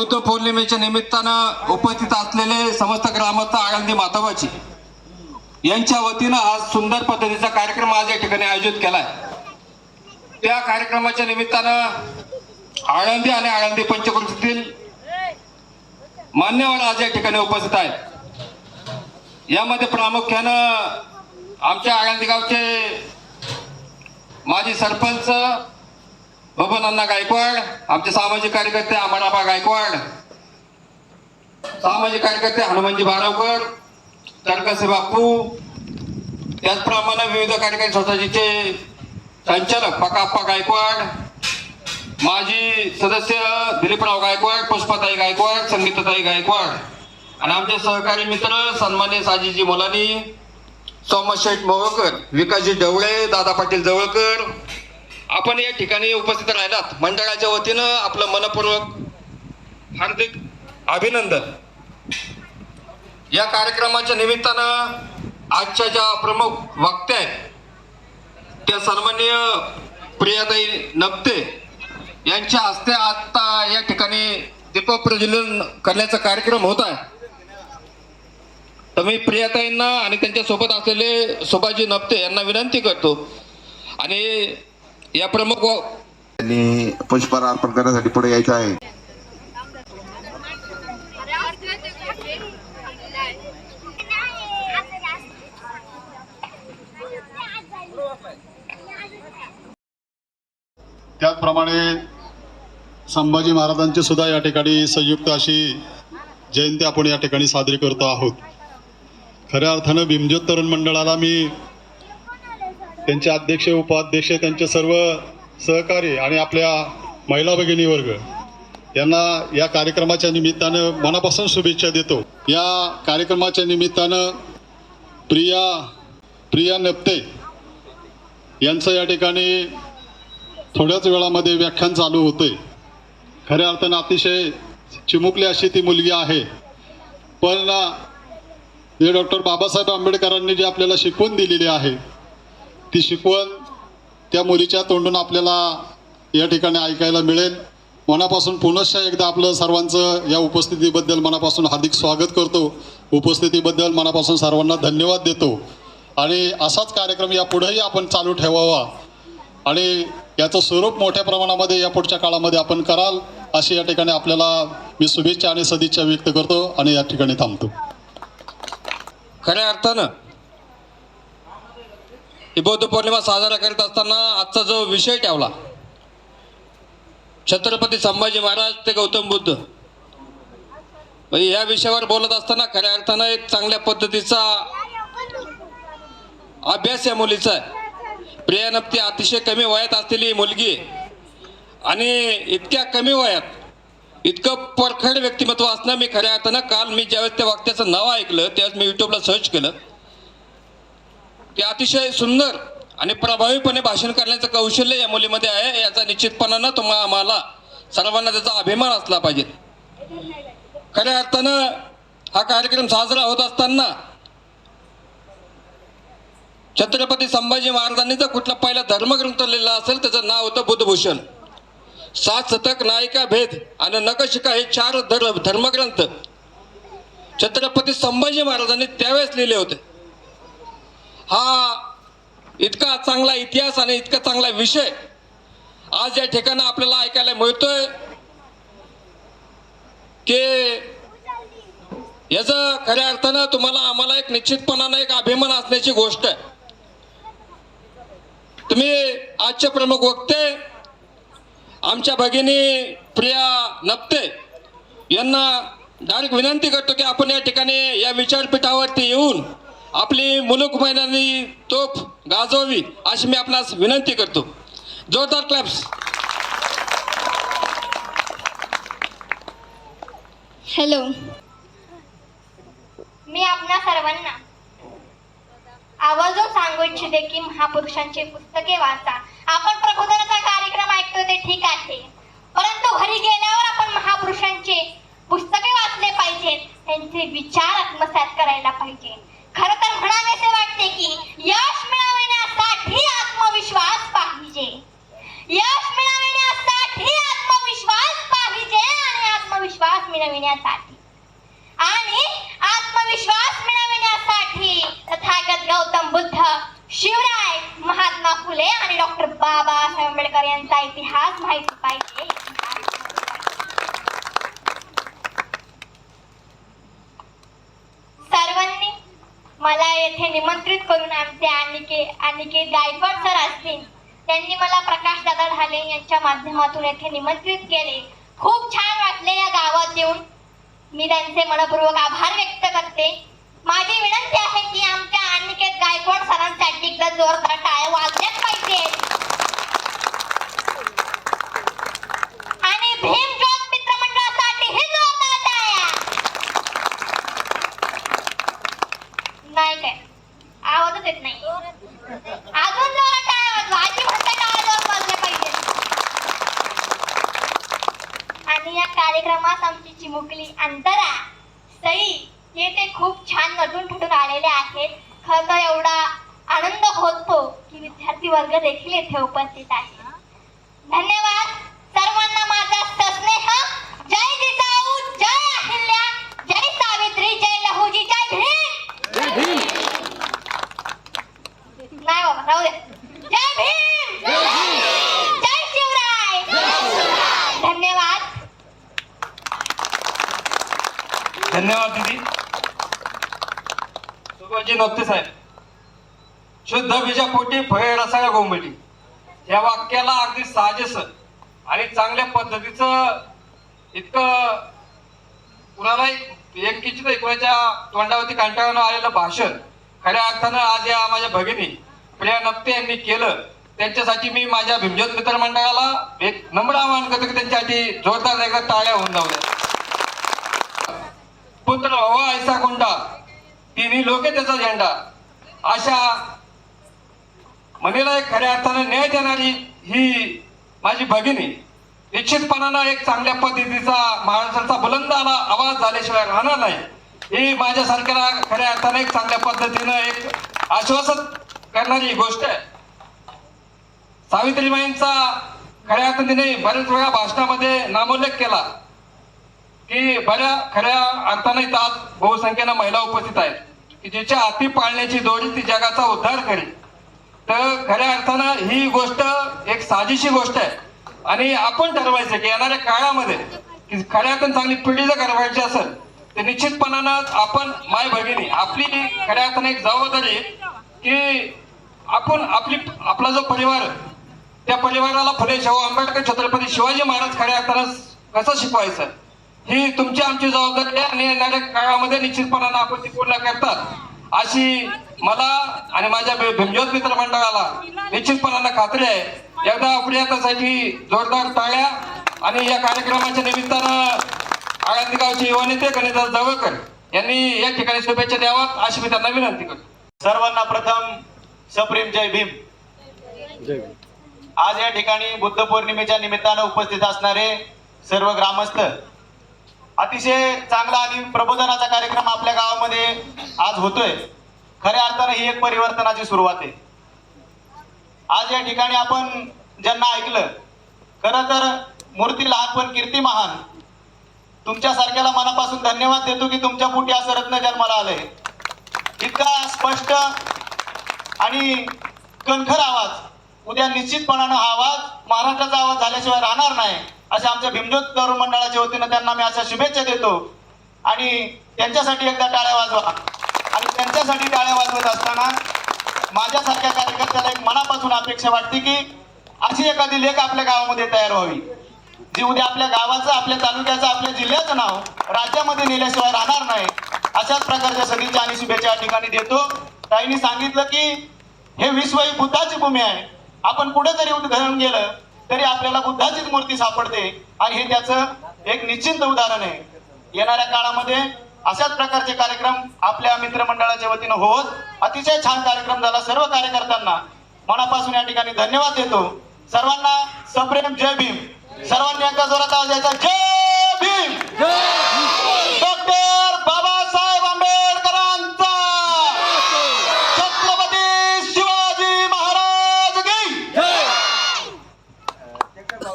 बुद्ध पौर्णिमेच्या निमित्तानं उपस्थित असलेले समस्त ग्रामस्थ आळंदी माताबाची यांच्या वतीनं आज सुंदर पद्धतीचा कार्यक्रम आज या ठिकाणी आयोजित केलाय. त्या कार्यक्रमाच्या निमित्तानं आळंदी आणि आळंदी पंचकृतीतील मान्यवर आज या ठिकाणी उपस्थित आहेत. यामध्ये प्रामुख्यानं आमच्या आळंदी गावचे माजी सरपंच बबनांना गायकवाड आमचे सामाजिक कार्यकर्ते अमराबा गायकवाड सामाजिक कार्यकर्ते हनुमानजी बारावकर तरकसे बापू त्याचप्रमाणे विविध कार्यकारी संस्थाचे संचालक पकाप्पा गायकवाड माजी सदस्य दिलीपराव गायकवाड पुष्पाताई गायकवाड संगीताताई गायकवाड. आणि आमचे सहकारी मित्र सन्मान्य साजीजी मोलानी सोमशेठ मोहकर विकासजी ढवळे दादा पाटील जवळकर आपण या ठिकाणी उपस्थित राहिलात. मंडळाच्या वतीनं आपलं मनपूर्वक हार्दिक अभिनंदन. या कार्यक्रमाच्या निमित्तानं आजच्या ज्या प्रमुख वक्त्या आहेत त्या सन्माननीय प्रियाताई नपते यांच्या हस्ते आता या ठिकाणी दीपप्रज्वलन करण्याचा कार्यक्रम होत आहे. तर मी प्रियाताईंना आणि त्यांच्यासोबत असलेले सुभाजी नपते यांना विनंती करतो. आणि या प्रमुख त्यांनी पुष्पहार अर्पण करण्यासाठी पुढे यायचं आहे. त्याचप्रमाणे संभाजी महाराजांची सुद्धा या ठिकाणी संयुक्त अशी जयंती आपण या ठिकाणी साजरी करतो आहोत. खऱ्या अर्थानं भीमज्योत तरुण मंडळाला मी त्यांचे अध्यक्ष उपाध्यक्ष त्यांचे सर्व सहकारी आणि आपल्या महिला भगिनी वर्ग यांना या कार्यक्रमाच्या निमित्तानं मनापासून शुभेच्छा देतो. या कार्यक्रमाच्या निमित्तानं प्रिया प्रिया नप्ते यांचं या ठिकाणी थोड्याच वेळामध्ये व्याख्यान चालू होते खऱ्या अर्थानं अतिशय चिमुकली अशी ती मुलगी आहे. पण जे डॉक्टर बाबासाहेब आंबेडकरांनी जे आपल्याला शिकवून दिलेली आहे ती शिकवण त्या मुलीच्या तोंडून आपल्याला या ठिकाणी ऐकायला मिळेल. मनापासून पुनश्च एकदा आपलं सर्वांचं या उपस्थितीबद्दल मनापासून हार्दिक स्वागत करतो. उपस्थितीबद्दल मनापासून सर्वांना धन्यवाद देतो. आणि असाच कार्यक्रम यापुढेही आपण चालू ठेवावा. आणि याचं स्वरूप मोठ्या प्रमाणामध्ये या पुढच्या काळामध्ये आपण कराल अशी या ठिकाणी आपल्याला मी शुभेच्छा आणि सदिच्छा व्यक्त करतो आणि या ठिकाणी थांबतो. खऱ्या अर्थानं ही बौद्ध पौर्णिमा साजरा करत असताना आजचा जो विषय ठेवला छत्रपती संभाजी महाराज ते गौतम बुद्ध. म्हणजे या विषयावर बोलत असताना खऱ्या अर्थानं एक चांगल्या पद्धतीचा अभ्यास या मुलीचा आहे. प्रिया नप्ती अतिशय कमी वयात असलेली मुलगी आणि इतक्या कमी वयात इतकं परखड व्यक्तिमत्व असणं मी खऱ्या अर्थानं काल मी ज्यावेळेस त्या वक्त्याचं नाव ऐकलं त्यावेळेस मी युट्यूबला सर्च केलं. ते अतिशय सुंदर आणि प्रभावीपणे भाषण करण्याचं कौशल्य या मुलीमध्ये आहे याचा निश्चितपणानं तुम्हा आम्हाला सर्वांना त्याचा अभिमान असला पाहिजे. खऱ्या अर्थानं हा कार्यक्रम साजरा होत असताना छत्रपती संभाजी महाराजांनी जर कुठला पहिला धर्मग्रंथ लिहिला असेल त्याचं नाव होतं बुद्धभूषण. सात शतक नायिका भेद आणि नकशिका हे चार धर्म धर्मग्रंथ छत्रपती संभाजी महाराजांनी त्यावेळेस लिहिले होते. हा इतका चांगला इतिहास आणि इतका चांगला विषय आज या ठिकाणी आपल्याला ऐकायला मिळतोय की याच खऱ्या अर्थानं तुम्हाला आम्हाला एक निश्चितपणानं एक अभिमान असण्याची गोष्ट आहे. तुम्ही आजचे प्रमुख वक्ते आमच्या भगिनी प्रिया नप्ते यांना डायरेक्ट विनंती करतो की आपण या ठिकाणी या विचारपीठावरती येऊन आपली मुलुक मैदानी तोफ गाजवावी अशी मी आपणास विनंती करतो. जोरदार क्लॅप्स हॅलो मी आपणा सर्वांना आवर्जून सांगू इच्छिते की महापुरुषांची पुस्तके वाचा. आपण प्रबोधनाचा कार्यक्रम ऐकतो ते ठीक आहे. परंतु घरी गेल्यावर आपण महापुरुषांचे पुस्तके वाचले पाहिजेत. त्यांचे विचार आत्मसात करायला पाहिजे खर तर म्हणावेसे वाटते की यश मिळवण्यासाठी आत्मविश्वास पाहिजे यश मिळवण्यासाठी आत्मविश्वास पाहिजे आणि आत्मविश्वास आत्मविश्वास मिळविण्यासाठी आणि आत्मविश्वास मिळविण्यासाठी तथागत गौतम बुद्ध शिवराय महात्मा फुले आणि डॉक्टर बाबासाहेब आंबेडकर यांचा इतिहास माहिती पाहिजे. सर्वांनी मला येथे निमंत्रित करून आमचे अनिके अनिके गायकवाड सर असतील त्यांनी मला प्रकाश दादा ढाले यांच्या माध्यमातून येथे निमंत्रित केले. खूप छान वाटले या गावात येऊन. मी त्यांचे मनपूर्वक आभार व्यक्त करते. माझी विनंती आहे की आमच्या अनिकेत गायकवाड सरांसाठी एकदा जोरदार टाळ्या वाजल्याच पाहिजे आणि भीमज्योत मित्रमंडळासाठी ही जोरदार टाळ्या नाही काय आवाजच येत नाही अजून जोरात टाळ्या वाजवा आजी म्हणते टाळ्या जोरात वाजल्या पाहिजे आणि मास आमची चिमुकली अंतरा. सई हे ते खूप छान नटून फुटून आलेले आहेत. खरं तर एवढा आनंद होतो की विद्यार्थी वर्ग देखील येथे उपस्थित आहे धन्यवाद सर्वांना माझा सस्नेह जय जिजाऊ जय अहिल्या जय सावित्री जय लहुजी जय भीम नाही बाबा राहू दे जय भीम जय शिवराय धन्यवाद धन्यवाद दीदी. सुभाषजी नक्ते साहेब. शुद्ध बीजा पोटी फळे रसाळ गोंबली या वाक्याला अगदी साजेस आणि चांगल्या पद्धतीचं इतकं कुणाला एक किंचित ऐकण्याच्या तोंडावरती कंटाळून आलेलं भाषण खऱ्या अर्थानं आज या माझ्या भगिनी प्रिया नप्ते यांनी केलं. त्यांच्यासाठी मी माझ्या भीमजोत मित्र मंडळाला एक नम्र आवाहन करतो की त्यांच्यासाठी जोरदार एकदा टाळ्या होऊन जाऊया पुत्र हवा ऐसा कोणता तिन्ही लोके त्याचा झेंडा. अशा मनीला एक खऱ्या अर्थानं न्याय देणारी ही माझी भगिनी निश्चितपणानं एक चांगल्या पद्धतीचा महाराष्ट्राचा बुलंद आला आवाज झाल्याशिवाय राहणार नाही. ही माझ्यासारख्याला खऱ्या अर्थानं एक चांगल्या पद्धतीनं एक आश्वासन करणारी गोष्ट आहे. सावित्रीबाईंचा खऱ्या अर्थाने तिने बऱ्याच वेळा भाषणामध्ये नामोल्लेख केला. की बऱ्या खऱ्या अर्थाने इथं आज बहुसंख्येनं महिला उपस्थित आहेत. की ज्याच्या हाती पाळण्याची दोरी ती जगाचा उद्धार करेल. तर खऱ्या अर्थानं ही गोष्ट एक साजीशी गोष्ट आहे. आणि आपण ठरवायचं की येणाऱ्या काळामध्ये की खऱ्या अर्थानं चांगली पिढी जर घडवायची असेल तर निश्चितपणानं आपण माय भगिनी आपली खऱ्या अर्थानं एक जबाबदारी की आपण आपली आपला जो परिवार त्या परिवाराला फुले शाहू आंबेडकर छत्रपती शिवाजी महाराज खऱ्या अर्थानं कसं शिकवायचं? ही तुमची आमची जबाबदारी आहे. आणि येणाऱ्या काळामध्ये निश्चितपणानं आपण ती पूर्ण करतात. अशी मला आणि माझ्या भीम- भीमज्योत मित्र मंडळाला निश्चितपणानं खात्री आहे. एकदा आपल्या त्यासाठी जोरदार टाळ्या आणि या कार्यक्रमाच्या निमित्तानं आळंदी गावचे युवा नेते गणेशदास जवळकर यांनी या ठिकाणी शुभेच्छा द्यावात अशी मी त्यांना विनंती करतो. सर्वांना प्रथम सप्रेम जय भीम. आज या ठिकाणी बुद्ध पौर्णिमेच्या निमित्तानं उपस्थित असणारे सर्व ग्रामस्थ अतिशय चांगला आणि प्रबोधनाचा कार्यक्रम आपल्या गावामध्ये आज होतोय. खऱ्या अर्थानं ही एक परिवर्तनाची सुरुवात आहे. आज या ठिकाणी आपण ज्यांना ऐकलं खरं तर मूर्ती लहान पण कीर्ती महान. तुमच्यासारख्याला मनापासून धन्यवाद देतो की तुमच्या पोटी असं रत्न जन्माला आलंय. इतका स्पष्ट आणि कणखर आवाज उद्या निश्चितपणानं आवाज महाराष्ट्राचा आवाज झाल्याशिवाय राहणार नाही. अशा आमच्या भीमजोत तरुण मंडळाच्या वतीनं त्यांना मी अशा शुभेच्छा देतो. आणि त्यांच्यासाठी एकदा टाळ्या वाजवा. आणि त्यांच्यासाठी टाळ्या वाजवत असताना माझ्यासारख्या कार्यकर्त्याला एक मनापासून अपेक्षा वाटते की अशी एखादी लेख आपल्या गावामध्ये तयार व्हावी. जी उद्या आपल्या गावाचं आपल्या तालुक्याचं आपल्या जिल्ह्याचं नाव राज्यामध्ये नेल्याशिवाय राहणार नाही अशाच प्रकारच्या सदिच्छा आणि शुभेच्छा या ठिकाणी देतो. ताईंनी सांगितलं की हे विश्व ही बुद्धाची भूमी आहे. आपण कुठेतरी जरी उद्घाटन गेलं तरी आपल्याला बुद्धाचीच मूर्ती सापडते. आणि हे त्याचं एक निश्चिंत उदाहरण आहे. येणाऱ्या काळामध्ये अशाच प्रकारचे कार्यक्रम आपल्या मित्रमंडळाच्या वतीनं होत अतिशय छान कार्यक्रम झाला सर्व कार्यकर्त्यांना. मनापासून या ठिकाणी धन्यवाद देतो. सर्वांना सप्रेम जय भीम. सर्वांनी एका जोरात आवाज द्यायचा जय भीम. डॉक्टर बाबासाहेब आंबेडकरांचा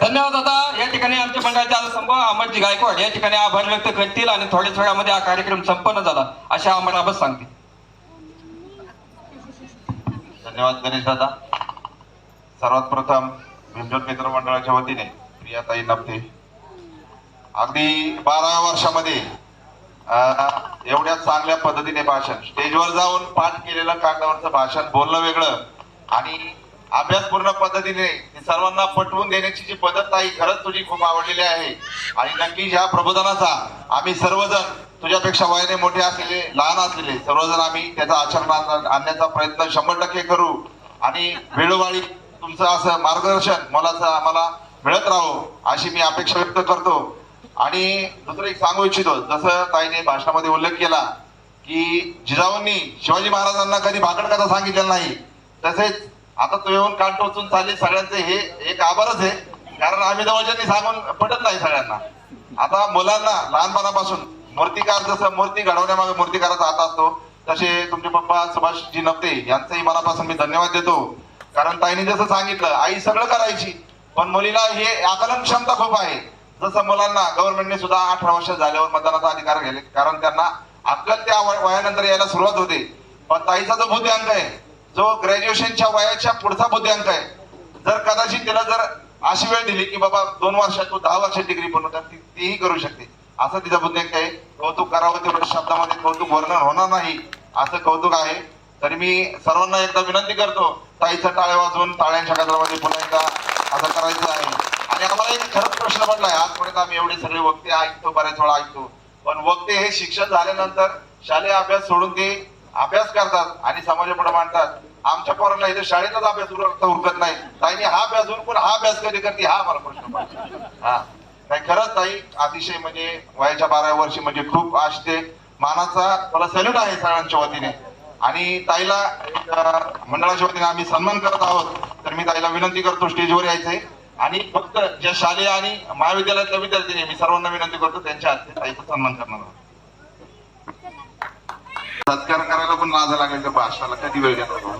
धन्यवाद दादा. या ठिकाणी आमच्या मंडळाच्या संभव संभ अमरजी गायकवाड या ठिकाणी आभार व्यक्त करतील आणि थोड्याच वेळामध्ये हा कार्यक्रम संपन्न झाला अशा अमराबत सांगतील धन्यवाद गणेश दादा. सर्वात प्रथम भीमजोत मित्र मंडळाच्या वतीने प्रियाताई नपते. अगदी बारा वर्षामध्ये एवढ्या चांगल्या पद्धतीने भाषण स्टेजवर जाऊन पाठ केलेलं कागदावरचं भाषण बोलणं वेगळं आणि अभ्यासपूर्ण पद्धतीने सर्वांना पटवून देण्याची जी पद्धत आहे खरंच तुझी खूप आवडलेली आहे. आणि नक्कीच ह्या प्रबोधनाचा आम्ही सर्वजण तुझ्यापेक्षा वयाने मोठे असलेले लहान असलेले सर्वजण आम्ही त्याचा आचरणात आणण्याचा प्रयत्न शंभर टक्के करू. आणि वेळोवाळी तुमचं असं मार्गदर्शन मोलाचं आम्हाला मिळत राहो अशी मी अपेक्षा व्यक्त करतो. आणि दुसरं एक सांगू इच्छितो जसं ताईने भाषणामध्ये उल्लेख केला की जिजाऊंनी शिवाजी महाराजांना कधी भाकड कथा सांगितलेला नाही तसेच आता तो येऊन कान टोचून चालले सगळ्यांचे हे एक आभारच आहे. कारण आम्ही जवळच्यांनी सांगून पटत नाही सगळ्यांना. आता मुलांना लहानपणापासून मूर्तिकार जसं मूर्ती घडवण्यामागे मूर्तिकाराचा हात असतो तसे तुमचे पप्पा सुभाषजी नपते यांचंही मनापासून मी धन्यवाद देतो. कारण ताईने जसं सांगितलं आई सगळं करायची पण मुलीला हे आकलन क्षमता खूप आहे. जसं मुलांना गव्हर्नमेंटने सुद्धा अठरा वर्ष झाल्यावर मतदानाचा अधिकार घेले कारण त्यांना अक्कल त्या वयानंतर यायला सुरुवात होते. पण ताईचा जो बुद्ध्यांक आहे जो ग्रॅज्युएशनच्या वयाच्या पुढचा बुद्ध्यांक आहे जर कदाचित तिला जर अशी वेळ दिली की बाबा दोन वर्षात तू दहा वर्षात डिग्री बनवतात ती तीही करू शकते. असं तिचा बुद्ध्यांक आहे. कौतुक करावं तेवढ्या शब्दामध्ये कौतुक वर्णन होणार नाही असं कौतुक आहे. तरी मी सर्वांना एकदा विनंती करतो ताईचा टाळ्या वाजवून टाळ्यांच्या गजरामध्ये पुन्हा एकदा असं करायचं आहे. आणि आम्हाला एक खरंच प्रश्न पडलाय आजपर्यंत आम्ही एवढे सगळे वक्ते ऐकतो बऱ्याच वेळा ऐकतो. पण वक्ते हे शिक्षण झाल्यानंतर शालेय अभ्यास सोडून ते अभ्यास करतात आणि समाजापुढे मांडतात. आमच्या पोरांना इथे शाळेतच अभ्यास उरकत उरकत नाही. ताईने हा अभ्यास उरकून हा अभ्यास कधी करते हा मला प्रश्न हा. नाही खरंच ताई अतिशय म्हणजे वयाच्या बाराव्या वर्षी म्हणजे खूप असते मानाचा मला सॅल्यूट आहे सगळ्यांच्या वतीने. आणि ताईला एक, मंडळाच्या वतीने आम्ही सन्मान करत आहोत. तर मी ताईला विनंती करतो स्टेजवर यायचंय. आणि फक्त ज्या शालेय आणि महाविद्यालयातल्या विद्यार्थ्यांनी मी सर्वांना विनंती करतो त्यांच्या हस्ते ताईचा सन्मान करणार आहोत. सत्कार करायला पण लाजा लागेल त्या भाषणाला कधी वेळ घेणार तो?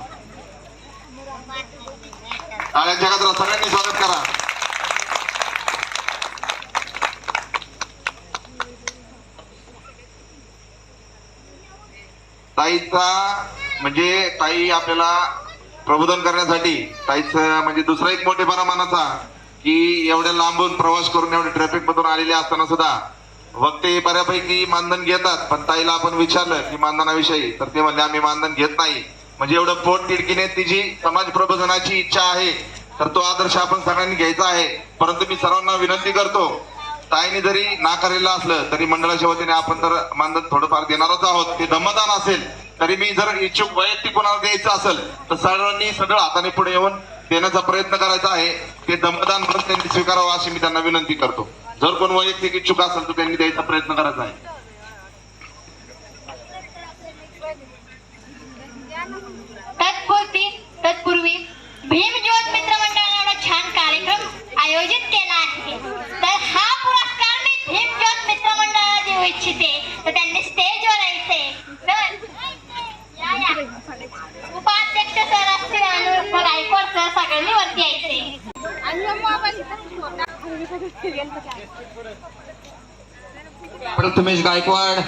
सगळ्यांनी स्वागत करा ताईचा म्हणजे ताई आपल्याला प्रबोधन करण्यासाठी ताईचं म्हणजे दुसरा एक मोठेपणा मनाचा की एवढ्या लांबून प्रवास करून एवढ्या ट्रॅफिक मधून आलेले असताना सुद्धा वक्ते बऱ्यापैकी मानधन घेतात पण ताईला आपण विचारलं की मानधनाविषयी तर ते म्हणले आम्ही मानधन घेत नाही. म्हणजे एवढं पोट तिडकीने तिची समाज प्रबोधनाची इच्छा आहे तर तो आदर्श आपण सगळ्यांनी घ्यायचा आहे. परंतु मी सर्वांना विनंती करतो ताईने जरी नाकारलेलं असलं तरी मंडळाच्या वतीने आपण जर मानधन थोडंफार देणारच आहोत. ते दमदान असेल तरी मी जर इच्छुक वैयक्तिक कोणाला द्यायचं असेल तर सर्वांनी सगळं हाताने पुढे येऊन देण्याचा प्रयत्न करायचा आहे. ते दमदान म्हणून त्यांनी स्वीकारावं अशी मी त्यांना विनंती करतो. जर कोण वैयक्तिक इच्छुक असेल तर त्यांनी द्यायचा प्रयत्न करायचा आहे. तत्पूर्वी तत्पूर्वी भीमज्योत मित्र मंडळाने एवढा छान कार्यक्रम आयोजित केला आहे. तर हा पुरस्कार मी भीमज्योत मित्र मंडळाला देऊ इच्छिते. तर त्यांनी स्टेजवर यायचे तर या, या. उपाध्यक्ष सर असतील आणि गायकवाड सर सगळ्यांनी वरती यायचे प्रथमेश गायकवाड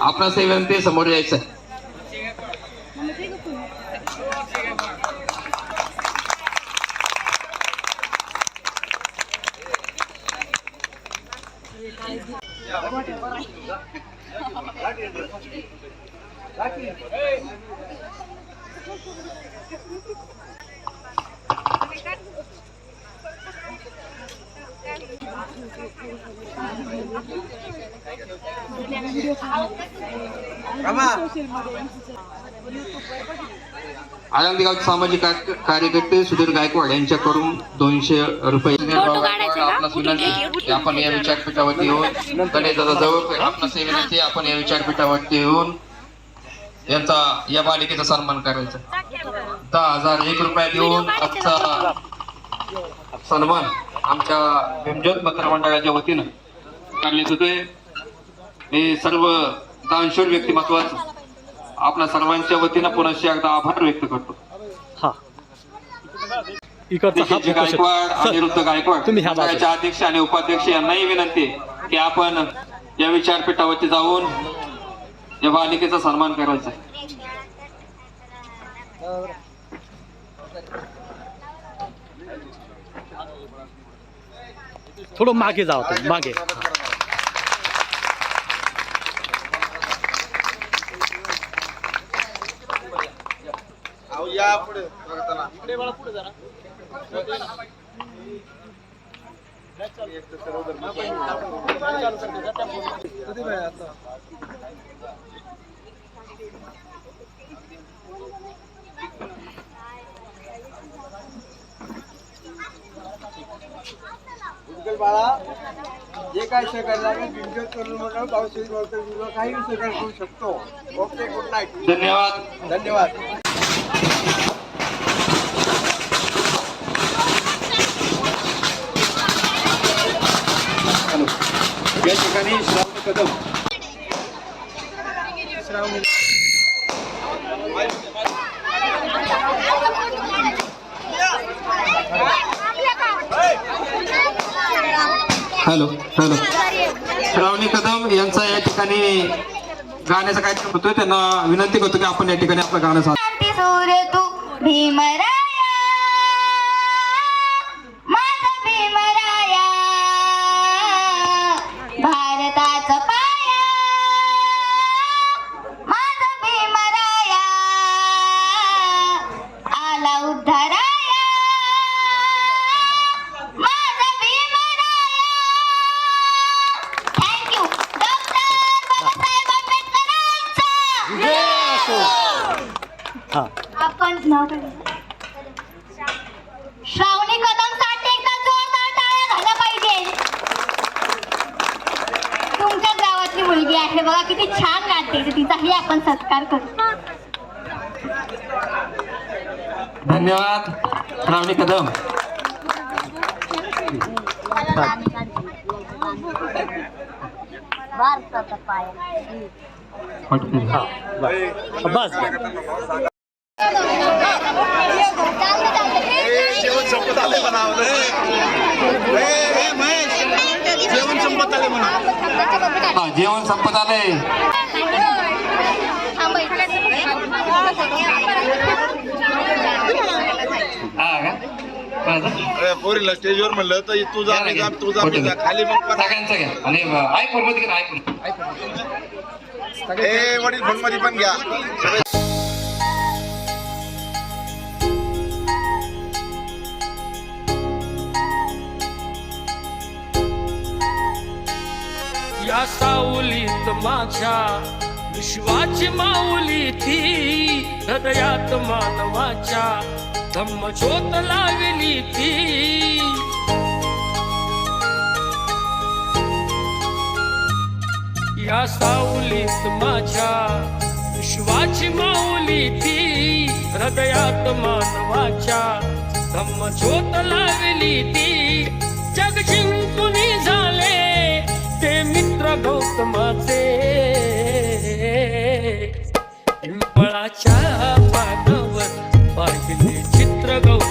आपणा विनंती समोर यायचं. आळंदी गावचे सामाजिक कार्य- कार्यकर्ते सुधीर गायकवाड यांच्याकडून दोनशे रुपये आपण या विचारपीठावरती येऊन गणेश दादा जवळ आपणास ही. विनंती आपण या विचारपीठावरती येऊन यांचा या बालिकेचा सन्मान करायचा. दहा हजार एक रुपया देऊन आजचा सन्मान. आमच्या भीमज्योत मित्र मंडळाच्या वतीनं करण्यात होतोय हे सर्व दानशूर व्यक्तिमत्वाचं आपल्या सर्वांच्या वतीनं पुनश्च एकदा आभार व्यक्त करतो हा निखिलजी गायकवाड. अनिरुद्ध गायकवाड अध्यक्ष आणि उपाध्यक्ष यांनाही विनंती की आपण या विचारपीठावरती जाऊन या बालिकेचा सन्मान करायचा आहे. थोडं मागे जावं तुम्ही मागे. उद्गल बाळा जे काय सहकार्य लागेल बिंजोर तरुण मंडळ पावसाळी वर्तन विभाग काही सहकार्य करू शकतो. ओके गुड नाईट धन्यवाद. धन्यवाद. या ठिकाणी श्रावणी कदम. Hello hello. श्रावणी कदम यांचा या ठिकाणी गाण्याचा कार्यक्रम होतोय. त्यांना विनंती करतो की आपण या ठिकाणी आपलं गाणं सांगतो भीमरा सूर्य तू भीमराया माझा भीमराया भारताचा पाया माझा भीमराया आला उद्धाराया माझा भीमराया थँक्यू डॉक्टर बाबासाहेब आंबेडकरांचा हा आपण नाव काय लिहिलं? श्रावणी कदमसाठी एकदा जोरदार टाळ्या झाल्या पाहिजे तुमच्याच गावातली मुलगी आहे बघा किती छान गाते तर तिचाही आपण सत्कार करू धन्यवाद. श्रावणी कदम. हा हा जेवण संपत आलंय हा माझं? पोरीला स्टेजवर म्हणलं तर तू जा, मी जा, तू जा, मी जा. खाली मग सगळ्यांचं घ्या. आणि मध्ये घ्या ए वडील फोनमध्ये पण घ्या. या सावलीत माझ्या विश्वाची माऊली ती हृदयात मानवाच्या धम्मचोत लावली ती. या सावलीत माझ्या विश्वाची माऊली ती. हृदयात मानवाच्या धम्मचोत लावली ती. जग जिंकून झाले ते मित्र गौतमाचे. पिंपळाच्या पानावर पाहिले ಕ್ಷೇತ್ರಗೌ